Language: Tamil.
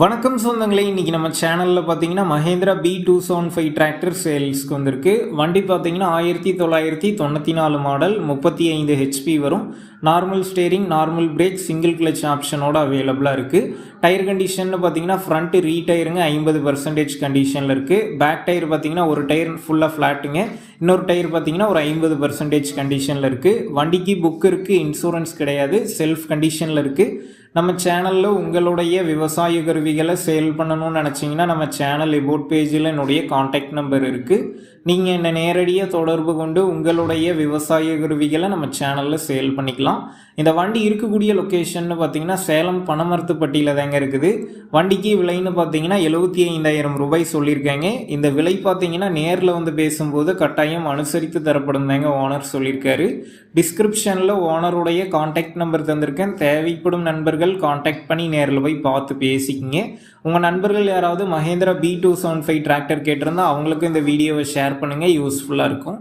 வணக்கம் சொந்தங்களே இன்றைக்கி நம்ம சேனலில் பார்த்தீங்கன்னா Mahindra B two seven five tractor சேல்ஸ்க்கு வந்திருக்கு. வண்டி பார்த்தீங்கன்னா ஆயிரத்தி தொள்ளாயிரத்தி தொண்ணூற்றி நாலு மாடல் முப்பத்தி ஐந்து ஹெச்பி வரும். Normal steering normal brake single clutch ஆப்ஷனோட அவைலபிளாக இருக்குது டயர் கண்டிஷன் பார்த்தீங்கன்னா ஃப்ரண்ட் ரீ டயருங்க ஐம்பது பர்சன்டேஜ் கண்டிஷனில் இருக்குது பேக் டயர் பார்த்தீங்கன்னா ஒரு டயர் ஃபுல்லாக ஃப்ளாட்டுங்க இன்னொரு டயர் பார்த்தீங்கன்னா ஒரு ஐம்பது பர்சன்டேஜ் கண்டிஷனில் இருக்குது வண்டிக்கு புக் இருக்குது இன்சூரன்ஸ் கிடையாது செல்ஃப் கண்டிஷனில் இருக்குது நம்ம சேனலில் உங்களுடைய விவசாய கருவிகளை சேல் பண்ணணும்னு நினச்சிங்கன்னா நம்ம சேனல் எபோட் பேஜில் என்னுடைய காண்டாக்ட் நம்பர் இருக்குது நீங்கள் என்னை நேரடியாக தொடர்பு கொண்டு உங்களுடைய விவசாய கருவிகளை நம்ம சேனலில் சேல் பண்ணிக்கலாம். இந்த வண்டி இருக்கக்கூடிய லொக்கேஷன்னு பார்த்தீங்கன்னா சேலம் பணமரத்துப்பட்டியில் தாங்க இருக்குது. வண்டிக்கு விலைன்னு பார்த்தீங்கன்னா எழுபத்தி ஐந்தாயிரம் ரூபாய் சொல்லியிருக்காங்க. இந்த விலை பார்த்தீங்கன்னா நேரில் வந்து பேசும்போது கட்டாயம் அனுசரித்து தரப்படும் தாங்க ஓனர் சொல்லியிருக்காரு. டிஸ்கிரிப்ஷனில் ஓனருடைய கான்டாக்ட் நம்பர் தந்திருக்கேன். தேவைப்படும் நண்பர்கள் காண்டாக்ட் பண்ணி நேரில் போய் பார்த்து பேசிக்கிங்க. உங்கள் நண்பர்கள் யாராவது Mahindra B two seven five tractor கேட்டிருந்தா அவங்களுக்கும் இந்த வீடியோவை ஷேர் ஷேர் பண்ணுங்கள் யூஸ்ஃபுல்லாக இருக்கும்.